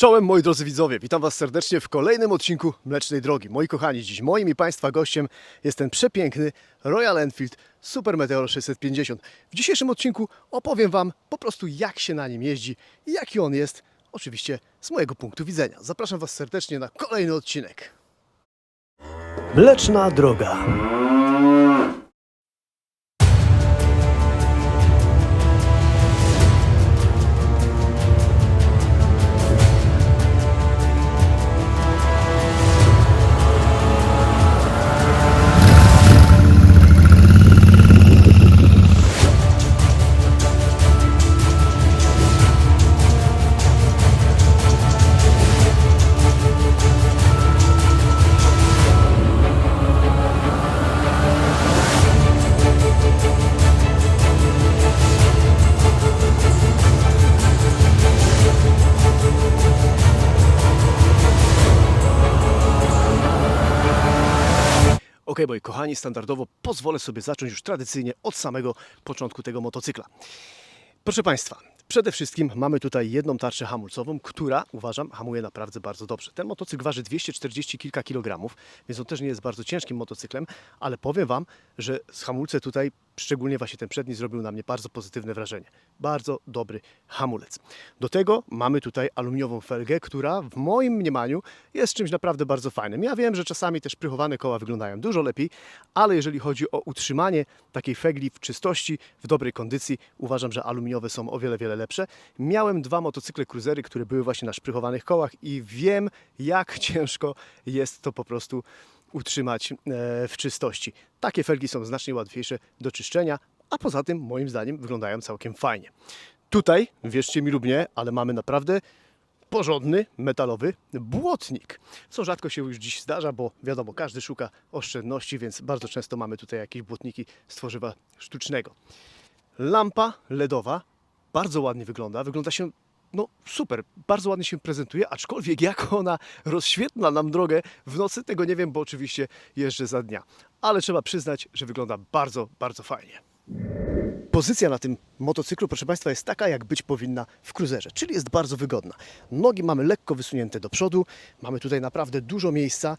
Czołem moi drodzy widzowie, witam Was serdecznie w kolejnym odcinku Mlecznej Drogi. Moi kochani, dziś moim i Państwa gościem jest ten przepiękny Royal Enfield Super Meteor 650. W dzisiejszym odcinku opowiem Wam po prostu jak się na nim jeździ i jaki on jest, oczywiście z mojego punktu widzenia. Zapraszam Was serdecznie na kolejny odcinek. Mleczna Droga. Moi kochani, standardowo pozwolę sobie zacząć już tradycyjnie od samego początku tego motocykla. Proszę Państwa, przede wszystkim mamy tutaj jedną tarczę hamulcową, która uważam hamuje naprawdę bardzo dobrze. Ten motocykl waży 240 kilka kilogramów, więc on też nie jest bardzo ciężkim motocyklem, ale powiem Wam, że z hamulce tutaj, szczególnie właśnie ten przedni, zrobił na mnie bardzo pozytywne wrażenie. Bardzo dobry hamulec. Do tego mamy tutaj aluminiową felgę, która w moim mniemaniu jest czymś naprawdę bardzo fajnym. Ja wiem, że czasami też prychowane koła wyglądają dużo lepiej, ale jeżeli chodzi o utrzymanie takiej fegli w czystości, w dobrej kondycji, uważam, że aluminiowe są o wiele, wiele lepsze. Miałem dwa motocykle cruisery, które były właśnie na szprychowanych kołach i wiem, jak ciężko jest to po prostu utrzymać e, w czystości. Takie felgi są znacznie łatwiejsze do czyszczenia, a poza tym moim zdaniem wyglądają całkiem fajnie. Tutaj, wierzcie mi lub nie, ale mamy naprawdę porządny, metalowy błotnik. Co rzadko się już dziś zdarza, bo wiadomo, każdy szuka oszczędności, więc bardzo często mamy tutaj jakieś błotniki z tworzywa sztucznego. Lampa LEDowa bardzo ładnie wygląda. Wygląda się no super, bardzo ładnie się prezentuje, aczkolwiek jak ona rozświetla nam drogę w nocy, tego nie wiem, bo oczywiście jeżdżę za dnia. Ale trzeba przyznać, że wygląda bardzo, bardzo fajnie. Pozycja na tym motocyklu, proszę Państwa, jest taka, jak być powinna w cruiserze, czyli jest bardzo wygodna. Nogi mamy lekko wysunięte do przodu, mamy tutaj naprawdę dużo miejsca,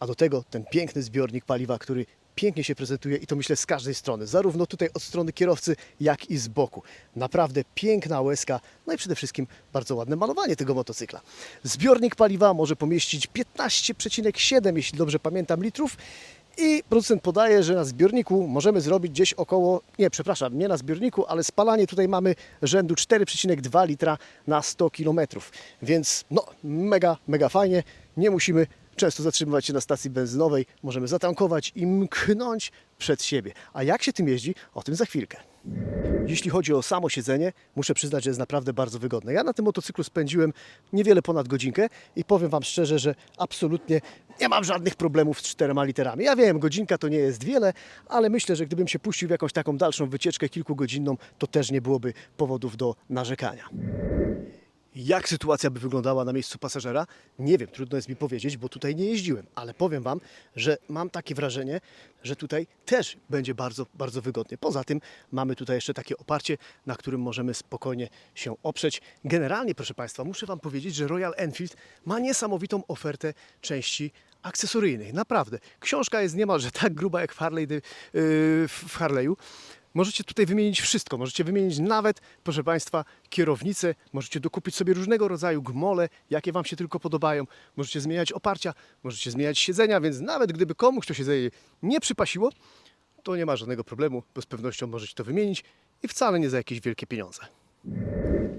a do tego ten piękny zbiornik paliwa, który pięknie się prezentuje i to myślę z każdej strony, zarówno tutaj od strony kierowcy, jak i z boku. Naprawdę piękna łezka, no i przede wszystkim bardzo ładne malowanie tego motocykla. Zbiornik paliwa może pomieścić 15,7, jeśli dobrze pamiętam, litrów. I producent podaje, że na zbiorniku możemy zrobić gdzieś około, nie, przepraszam, nie na zbiorniku, ale spalanie tutaj mamy rzędu 4,2 litra na 100 km. Więc no, mega, mega fajnie. Nie musimy często zatrzymywać się na stacji benzynowej, możemy zatankować i mknąć przed siebie. A jak się tym jeździ, o tym za chwilkę. Jeśli chodzi o samo siedzenie, muszę przyznać, że jest naprawdę bardzo wygodne. Ja na tym motocyklu spędziłem niewiele ponad godzinkę i powiem Wam szczerze, że absolutnie nie mam żadnych problemów z czterema literami. Ja wiem, godzinka to nie jest wiele, ale myślę, że gdybym się puścił w jakąś taką dalszą wycieczkę kilkugodzinną, to też nie byłoby powodów do narzekania. Jak sytuacja by wyglądała na miejscu pasażera? Nie wiem, trudno jest mi powiedzieć, bo tutaj nie jeździłem, ale powiem Wam, że mam takie wrażenie, że tutaj też będzie bardzo, bardzo wygodnie. Poza tym mamy tutaj jeszcze takie oparcie, na którym możemy spokojnie się oprzeć. Generalnie, proszę Państwa, muszę Wam powiedzieć, że Royal Enfield ma niesamowitą ofertę części akcesoryjnych. Naprawdę. Książka jest niemalże tak gruba jak w, Harley, yy, w Harley'u. Możecie tutaj wymienić wszystko. Możecie wymienić nawet, proszę Państwa, kierownicę. Możecie dokupić sobie różnego rodzaju gmole, jakie Wam się tylko podobają. Możecie zmieniać oparcia, możecie zmieniać siedzenia, więc nawet gdyby komuś to siedzenie nie przypasiło, to nie ma żadnego problemu, bo z pewnością możecie to wymienić i wcale nie za jakieś wielkie pieniądze.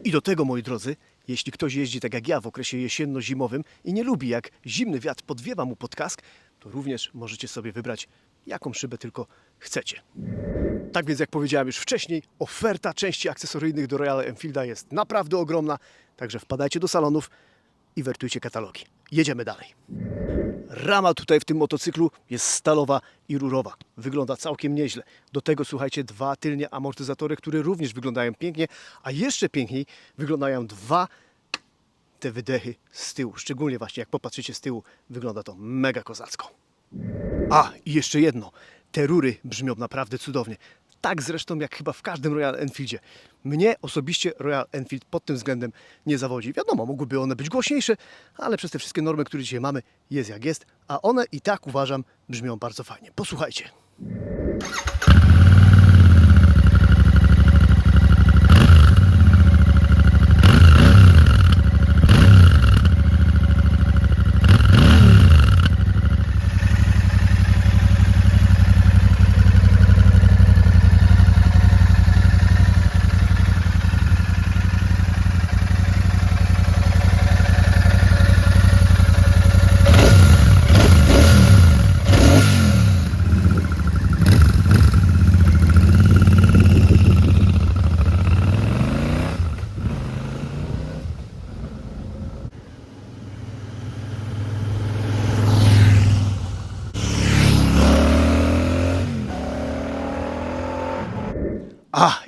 I do tego, moi drodzy, jeśli ktoś jeździ tak jak ja w okresie jesienno-zimowym i nie lubi, jak zimny wiatr podwiewa mu pod kask, to również możecie sobie wybrać, jaką szybę tylko chcecie. Tak więc, jak powiedziałem już wcześniej, oferta części akcesoryjnych do Royal Enfielda jest naprawdę ogromna, także wpadajcie do salonów i wertujcie katalogi. Jedziemy dalej. Rama tutaj w tym motocyklu jest stalowa i rurowa. Wygląda całkiem nieźle. Do tego słuchajcie, dwa tylnie amortyzatory, które również wyglądają pięknie, a jeszcze piękniej wyglądają dwa te wydechy z tyłu. Szczególnie właśnie jak popatrzycie z tyłu, wygląda to mega kozacko. A, i jeszcze jedno. Te rury brzmią naprawdę cudownie. tak zresztą jak chyba w każdym Royal Enfieldzie. Mnie osobiście Royal Enfield pod tym względem nie zawodzi. Wiadomo, mogłyby one być głośniejsze, ale przez te wszystkie normy, które dzisiaj mamy, jest jak jest, a one i tak uważam brzmią bardzo fajnie. Posłuchajcie.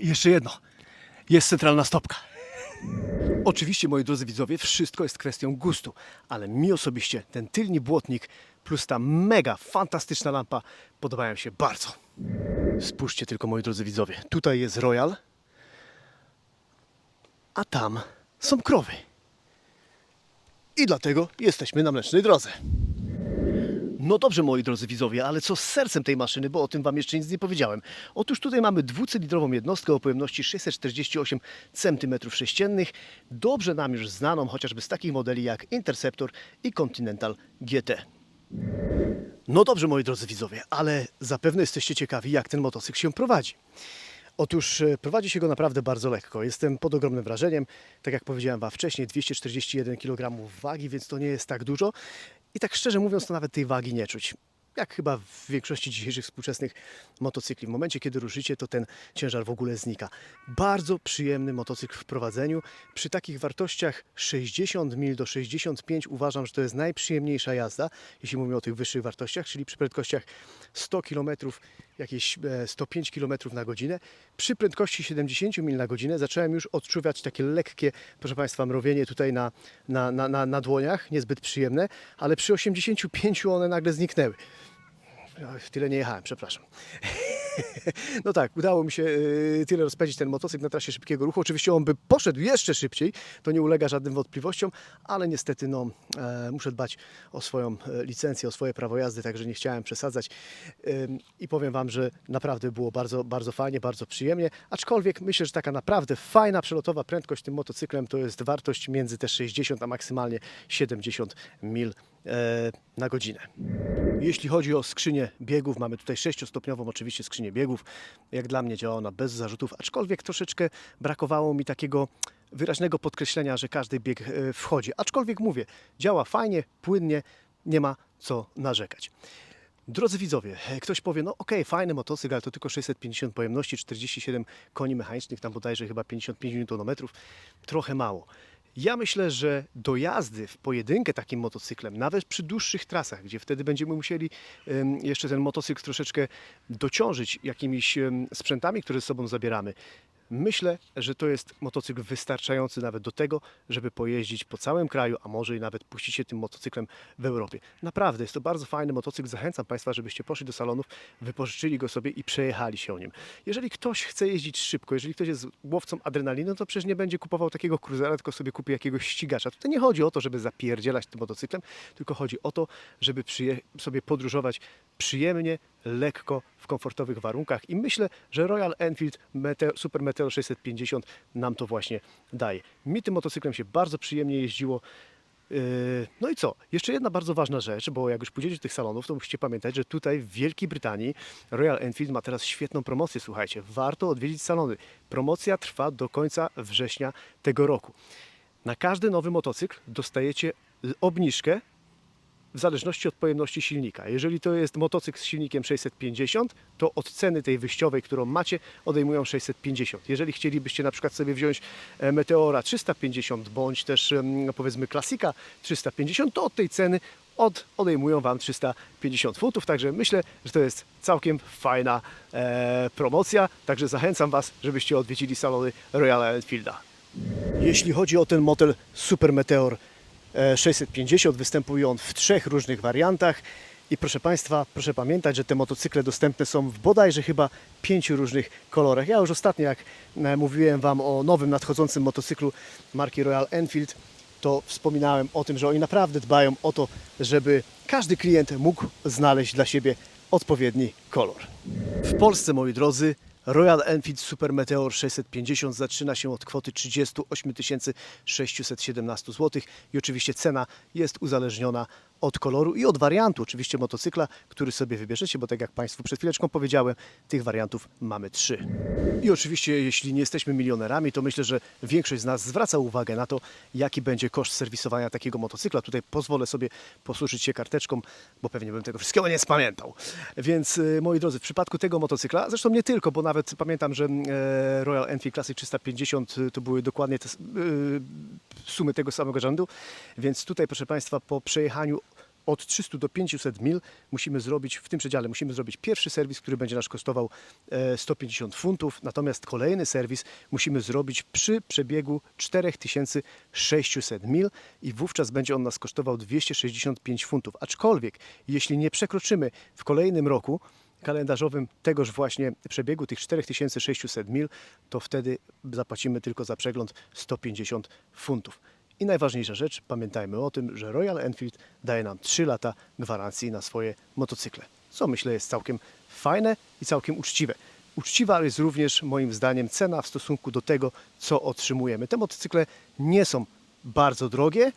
Jeszcze jedno. Jest centralna stopka. Oczywiście, moi drodzy widzowie, wszystko jest kwestią gustu, ale mi osobiście ten tylny błotnik plus ta mega fantastyczna lampa podobają się bardzo. Spójrzcie tylko, moi drodzy widzowie, tutaj jest Royal, a tam są krowy. I dlatego jesteśmy na mlecznej drodze. No dobrze, moi drodzy widzowie, ale co z sercem tej maszyny, bo o tym Wam jeszcze nic nie powiedziałem. Otóż tutaj mamy dwucylindrową jednostkę o pojemności 648 cm3, dobrze nam już znaną chociażby z takich modeli jak Interceptor i Continental GT. No dobrze, moi drodzy widzowie, ale zapewne jesteście ciekawi, jak ten motocykl się prowadzi. Otóż e, prowadzi się go naprawdę bardzo lekko. Jestem pod ogromnym wrażeniem. Tak jak powiedziałem Wam wcześniej, 241 kg wagi, więc to nie jest tak dużo. I tak szczerze mówiąc, to nawet tej wagi nie czuć. Jak chyba w większości dzisiejszych współczesnych motocykli. W momencie, kiedy ruszycie, to ten ciężar w ogóle znika. Bardzo przyjemny motocykl w prowadzeniu. Przy takich wartościach 60 mil do 65 uważam, że to jest najprzyjemniejsza jazda, jeśli mówimy o tych wyższych wartościach, czyli przy prędkościach 100 km, jakieś e, 105 km na godzinę. Przy prędkości 70 mil na godzinę zacząłem już odczuwać takie lekkie, proszę Państwa, mrowienie tutaj na, na, na, na, na dłoniach, niezbyt przyjemne, ale przy 85 one nagle zniknęły. Oj, Tyle nie jechałem, przepraszam. No tak, udało mi się y, tyle rozpędzić ten motocykl na trasie szybkiego ruchu. Oczywiście on by poszedł jeszcze szybciej, to nie ulega żadnym wątpliwościom, ale niestety no, e, muszę dbać o swoją e, licencję, o swoje prawo jazdy, także nie chciałem przesadzać. I powiem Wam, że naprawdę było bardzo, bardzo fajnie, bardzo przyjemnie, aczkolwiek myślę, że taka naprawdę fajna przelotowa prędkość tym motocyklem to jest wartość między te 60 a maksymalnie 70 mil na godzinę. Jeśli chodzi o skrzynię biegów, mamy tutaj sześciostopniową oczywiście skrzynię biegów. Jak dla mnie działa ona bez zarzutów, aczkolwiek troszeczkę brakowało mi takiego wyraźnego podkreślenia, że każdy bieg e, wchodzi. Aczkolwiek mówię, działa fajnie, płynnie, nie ma co narzekać. Drodzy widzowie, e, ktoś powie, no okej, fajny motocykl, ale to tylko 650 pojemności, 47 koni mechanicznych, tam bodajże chyba 55 Nm, trochę mało. Ja myślę, że do jazdy w pojedynkę takim motocyklem, nawet przy dłuższych trasach, gdzie wtedy będziemy musieli jeszcze ten motocykl troszeczkę dociążyć jakimiś sprzętami, które ze sobą zabieramy, myślę, że to jest motocykl wystarczający nawet do tego, żeby pojeździć po całym kraju, a może i nawet puścić się tym motocyklem w Europie. Naprawdę, jest to bardzo fajny motocykl. Zachęcam Państwa, żebyście poszli do salonów, wypożyczyli go sobie i przejechali się o nim. Jeżeli ktoś chce jeździć szybko, jeżeli ktoś jest łowcą adrenaliny, no to przecież nie będzie kupował takiego cruzera, tylko sobie kupi jakiegoś ścigacza. Tutaj nie chodzi o to, żeby zapierdzielać tym motocyklem, tylko chodzi o to, żeby sobie podróżować przyjemnie, lekko, w komfortowych warunkach i myślę, że Royal Enfield Super Meteor 650 nam to właśnie daje. Mi tym motocyklem się bardzo przyjemnie jeździło. Yy, No i co? Jeszcze jedna bardzo ważna rzecz, bo jak już pójdziecie do tych salonów, to musicie pamiętać, że tutaj w Wielkiej Brytanii Royal Enfield ma teraz świetną promocję. Słuchajcie, warto odwiedzić salony. Promocja trwa do końca września tego roku. Na każdy nowy motocykl dostajecie obniżkę w zależności od pojemności silnika. Jeżeli to jest motocykl z silnikiem 650, to od ceny tej wyjściowej, którą macie, odejmują 650. Jeżeli chcielibyście na przykład sobie wziąć e, Meteora 350 bądź też no powiedzmy klasika 350, to od tej ceny od, odejmują Wam 350 funtów. Także myślę, że to jest całkiem fajna e, promocja. Także zachęcam Was, żebyście odwiedzili salony Royal Enfielda. Jeśli chodzi o ten model Super Meteor 650, występuje on w trzech różnych wariantach. I proszę Państwa, proszę pamiętać, że te motocykle dostępne są w bodajże chyba pięciu różnych kolorach. Ja już ostatnio, jak e, mówiłem Wam o nowym nadchodzącym motocyklu marki Royal Enfield, to wspominałem o tym, że oni naprawdę dbają o to, żeby każdy klient mógł znaleźć dla siebie odpowiedni kolor. W Polsce, moi drodzy, Royal Enfield Super Meteor 650 zaczyna się od kwoty 38 617 zł i oczywiście cena jest uzależniona od koloru i od wariantu oczywiście motocykla, który sobie wybierzecie, bo tak jak Państwu przed chwileczką powiedziałem, tych wariantów mamy trzy. I oczywiście jeśli nie jesteśmy milionerami, to myślę, że większość z nas zwraca uwagę na to, jaki będzie koszt serwisowania takiego motocykla. Tutaj pozwolę sobie posłużyć się karteczką, bo pewnie bym tego wszystkiego nie spamiętał. Więc y, moi drodzy, w przypadku tego motocykla, zresztą nie tylko, bo nawet pamiętam, że e, Royal Enfield Classic 350 to były dokładnie te y, sumy tego samego rzędu, więc tutaj proszę Państwa po przejechaniu od 300 do 500 mil musimy zrobić, w tym przedziale musimy zrobić pierwszy serwis, który będzie nas kosztował e, 150 funtów, natomiast kolejny serwis musimy zrobić przy przebiegu 4600 mil i wówczas będzie on nas kosztował 265 funtów. Aczkolwiek jeśli nie przekroczymy w kolejnym roku kalendarzowym tegoż właśnie przebiegu, tych 4600 mil, to wtedy zapłacimy tylko za przegląd 150 funtów. I najważniejsza rzecz, pamiętajmy o tym, że Royal Enfield daje nam 3 lata gwarancji na swoje motocykle, co myślę jest całkiem fajne i całkiem uczciwe. Uczciwa jest również moim zdaniem cena w stosunku do tego, co otrzymujemy. Te motocykle nie są bardzo drogie,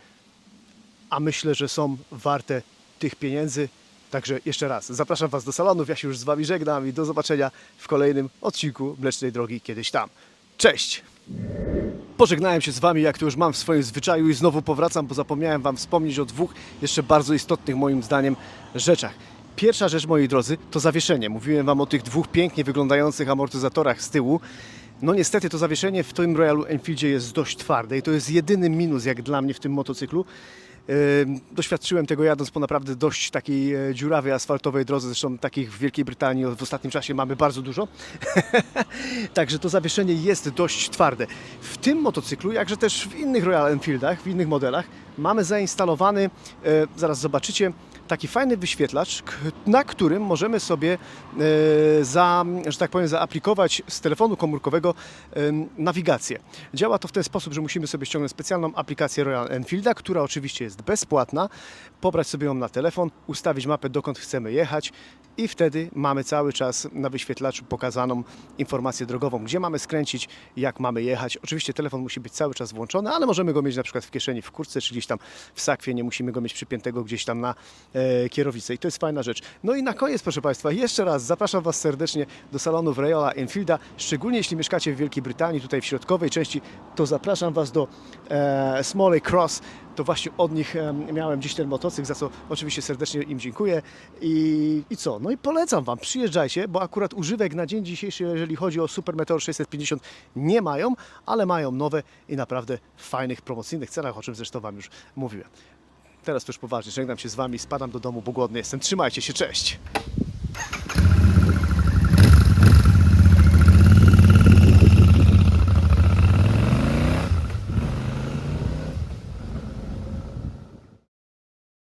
a myślę, że są warte tych pieniędzy. Także jeszcze raz zapraszam Was do salonów. Ja się już z Wami żegnam i do zobaczenia w kolejnym odcinku Mlecznej Drogi kiedyś tam. Cześć! Pożegnałem się z Wami, jak to już mam w swoim zwyczaju i znowu powracam, bo zapomniałem Wam wspomnieć o dwóch jeszcze bardzo istotnych moim zdaniem rzeczach. Pierwsza rzecz, moi drodzy, to zawieszenie. Mówiłem Wam o tych dwóch pięknie wyglądających amortyzatorach z tyłu. No niestety to zawieszenie w tym Royalu Enfieldzie jest dość twarde i to jest jedyny minus jak dla mnie w tym motocyklu. Doświadczyłem tego jadąc po naprawdę dość takiej e, dziurawej asfaltowej drodze, zresztą takich w Wielkiej Brytanii w ostatnim czasie mamy bardzo dużo. Także to zawieszenie jest dość twarde. W tym motocyklu, jakże też w innych Royal Enfieldach, w innych modelach, mamy zainstalowany, e, zaraz zobaczycie, taki fajny wyświetlacz, na którym możemy sobie, e, za, że tak powiem, zaaplikować z telefonu komórkowego nawigację. Działa to w ten sposób, że musimy sobie ściągnąć specjalną aplikację Royal Enfielda, która oczywiście jest bezpłatna, pobrać sobie ją na telefon, ustawić mapę, dokąd chcemy jechać i wtedy mamy cały czas na wyświetlaczu pokazaną informację drogową, gdzie mamy skręcić, jak mamy jechać. Oczywiście telefon musi być cały czas włączony, ale możemy go mieć na przykład w kieszeni, w kurtce, czy tam w sakwie, nie musimy go mieć przypiętego gdzieś tam na e, kierownicę i to jest fajna rzecz. No i na koniec, proszę Państwa, jeszcze raz zapraszam Was serdecznie do salonu w Royala Enfielda, szczególnie jeśli mieszkacie w Wielkiej Brytanii, tutaj w środkowej części, to zapraszam Was do e, Smalley Cross, to właśnie od nich em, miałem dziś ten motocykl, za co oczywiście serdecznie im dziękuję. I, I co? No i polecam Wam, przyjeżdżajcie, bo akurat używek na dzień dzisiejszy, jeżeli chodzi o Super Meteor 650, nie mają, ale mają nowe i naprawdę fajnych, promocyjnych cenach, o czym zresztą Wam już mówiłem. Teraz to już poważnie, żegnam się z Wami, spadam do domu, bo głodny jestem. Trzymajcie się, cześć!